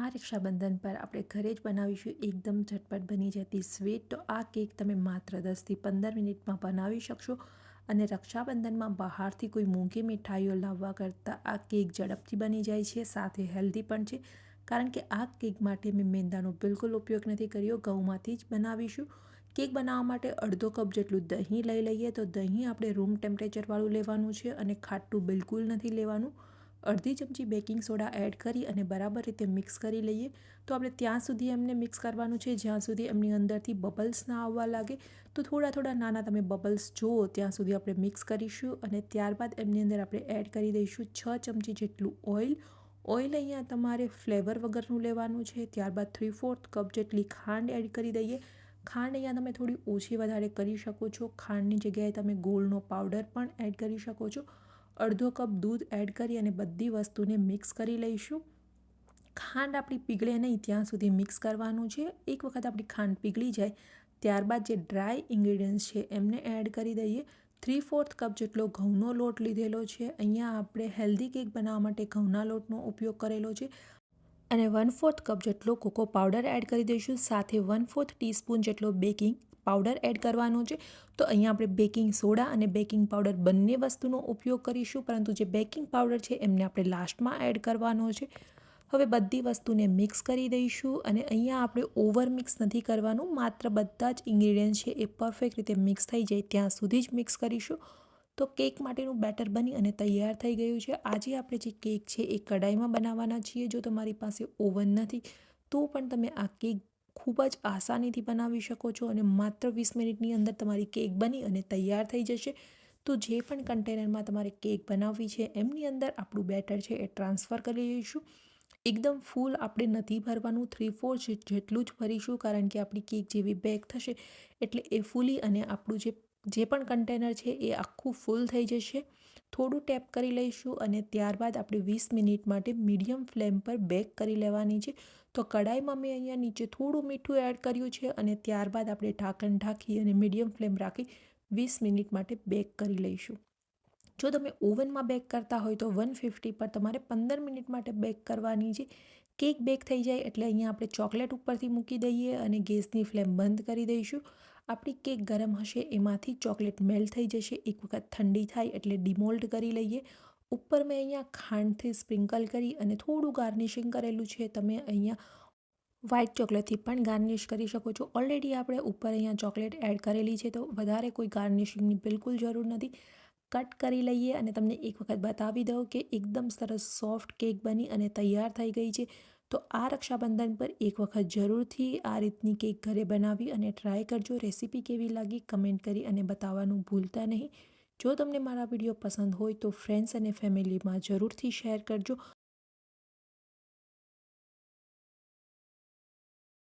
આ રક્ષાબંધન પર આપણે ઘરે જ બનાવીશું. એકદમ ઝટપટ બની જતી સ્વીટ. તો આ કેક તમે માત્ર દસથી પંદર મિનિટમાં બનાવી શકશો. અને રક્ષાબંધનમાં બહારથી કોઈ મોંઘી મીઠાઈઓ લાવવા કરતાં આ કેક ઝડપથી બની જાય છે. સાથે હેલ્ધી પણ છે. કારણ કે આ કેક માટે મેં મેંદાનો બિલકુલ ઉપયોગ નથી કર્યો. ઘઉંમાંથી જ બનાવીશું. કેક બનાવવા માટે અડધો કપ જેટલું દહીં લઈ લઈએ તો દહીં આપણે રૂમ ટેમ્પરેચરવાળું લેવાનું છે અને ખાટું બિલકુલ નથી લેવાનું. અડધી ચમચી બેકિંગ સોડા એડ કરી અને બરાબર રીતે મિક્સ કરી લઈએ. તો આપણે ત્યાં સુધી એમને મિક્સ કરવાનું છે. જ્યાં સુધી એમની અંદરથી બબલ્સ ના આવવા લાગે, તો થોડા થોડા નાના તમે બબલ્સ જુઓ, ત્યાં સુધી આપણે મિક્સ કરીશું અને ત્યારબાદ એમની અંદર આપણે એડ કરી દઈશું છ ચમચી જેટલું ઓઇલ. ઓઇલ અહીંયા તમારે ફ્લેવર વગરનું લેવાનું છે. ત્યારબાદ થ્રી ફોર્થ કપ જેટલી ખાંડ એડ કરી દઈએ. ખાંડ અહીંયા તમે થોડી ઓછી વધારે કરી શકો છો. ખાંડની જગ્યાએ તમે ગોળનો પાવડર પણ એડ કરી શકો છો. અડધો કપ દૂધ એડ કરી અને બધી વસ્તુને મિક્સ કરી લઈશું. ખાંડ આપણી પીગળે નહીં, ત્યાં સુધી મિક્સ કરવાનું છે. એક વખત આપણી ખાંડ પીગળી જાય, ત્યારબાદ જે ડ્રાય ઇન્ગ્રીડિયન્ટ્સ છે એમને એડ કરી દઈએ. થ્રી ફોર્થ કપ જેટલો ઘઉંનો લોટ લીધેલો છે. અહીંયા આપણે હેલ્ધી કેક બનાવવા માટે ઘઉંના લોટનો ઉપયોગ કરેલો છે. અને વન ફોર્થ કપ જેટલો કોકો પાવડર એડ કરી દઈશું. સાથે વન ફોર્થ ટીસ્પૂન જેટલો બેકિંગ પાવડર એડ કરવાનો છે. તો અહીંયા આપણે બેકિંગ સોડા અને બેકિંગ પાવડર બંને વસ્તુનો ઉપયોગ કરીશું. પરંતુ જે બેકિંગ પાવડર છે એમને આપણે લાસ્ટમાં એડ કરવાનો છે. હવે બધી વસ્તુને મિક્સ કરી દઈશું અને અહીંયા આપણે ઓવર મિક્સ નથી કરવાનું. માત્ર બધા જ ઇન્ગ્રીડિયન્ટ છે એ પરફેક્ટ રીતે મિક્સ થઈ જાય ત્યાં સુધી જ મિક્સ કરીશું. તો કેક માટેનું બેટર બની અને તૈયાર થઈ ગયું છે. આજે આપણે જે કેક છે એ કઢાઈમાં બનાવવાના છીએ. જો તમારી પાસે ઓવન નથી, તો પણ તમે આ કેક ખૂબ જ આસાનીથી બનાવી શકો છો અને માત્ર વીસ મિનિટની અંદર તમારી કેક બની અને તૈયાર થઈ જશે. તો જે પણ કન્ટેનરમાં તમારે કેક બનાવવી છે, એમની અંદર આપણું બેટર છે એ ટ્રાન્સફર કરી લઈશું. એકદમ ફૂલ આપણે નથી ભરવાનું, થ્રી ફોર જેટલું જ ભરીશું કારણ કે આપણી કેક જેવી બેક થશે એટલે એ ફૂલી અને આપણું જે જે પણ કન્ટેનર છે એ આખું ફૂલ થઈ જશે. થોડું ટેપ કરી લઈશું અને ત્યારબાદ આપણે વીસ મિનિટ માટે મીડિયમ ફ્લેમ પર બેક કરી લેવાની છે. તો કડાઈમાં મેં અહીંયા નીચે થોડું મીઠું એડ કર્યું છે અને ત્યારબાદ આપણે ઢાંકણ ઢાંકી અને મીડિયમ ફ્લેમ રાખી વીસ મિનિટ માટે બેક કરી લઈશું. જો તમે ઓવનમાં બેક કરતા હોય તો વન ફિફ્ટી પર તમારે પંદર મિનિટ માટે બેક કરવાની છે. કેક બેક થઈ જાય એટલે અહીંયા આપણે ચોકલેટ ઉપરથી મૂકી દઈએ અને ગેસની ફ્લેમ બંધ કરી દઈશું. આપણી કેક ગરમ હશે, એમાંથી ચોકલેટ મેલ્ટ થઈ જશે, એક વખત ઠંડી થાય એટલે ડિમોલ્ડ કરી લઈએ. ઉપર મેં અહીંયા ખાંડથી સ્પ્રિંકલ કરી અને થોડું ગાર્નિશિંગ કરેલું છે. તમે અહીંયા વ્હાઇટ ચોકલેટથી પણ ગાર્નિશ કરી શકો છો. ઓલરેડી આપણે ઉપર અહીંયા ચોકલેટ એડ કરેલી છે, તો વધારે કોઈ ગાર્નિશિંગની બિલકુલ જરૂર નથી. કટ કરી લઈએ અને તમને એક વખત બતાવી દઉં કે એકદમ સરસ સોફ્ટ કેક બની અને તૈયાર થઈ ગઈ છે. તો આ રક્ષાબંધન પર એક વખત જરૂરથી આ રીતની કેક ઘરે બનાવી અને ટ્રાય કરજો. રેસીપી કેવી લાગી કમેન્ટ કરી અને બતાવવાનું ભૂલતા નહીં. જો તમને મારા વીડિયો પસંદ હોય તો ફ્રેન્ડ્સ અને ફેમિલીમાં જરૂરથી શેર કરજો.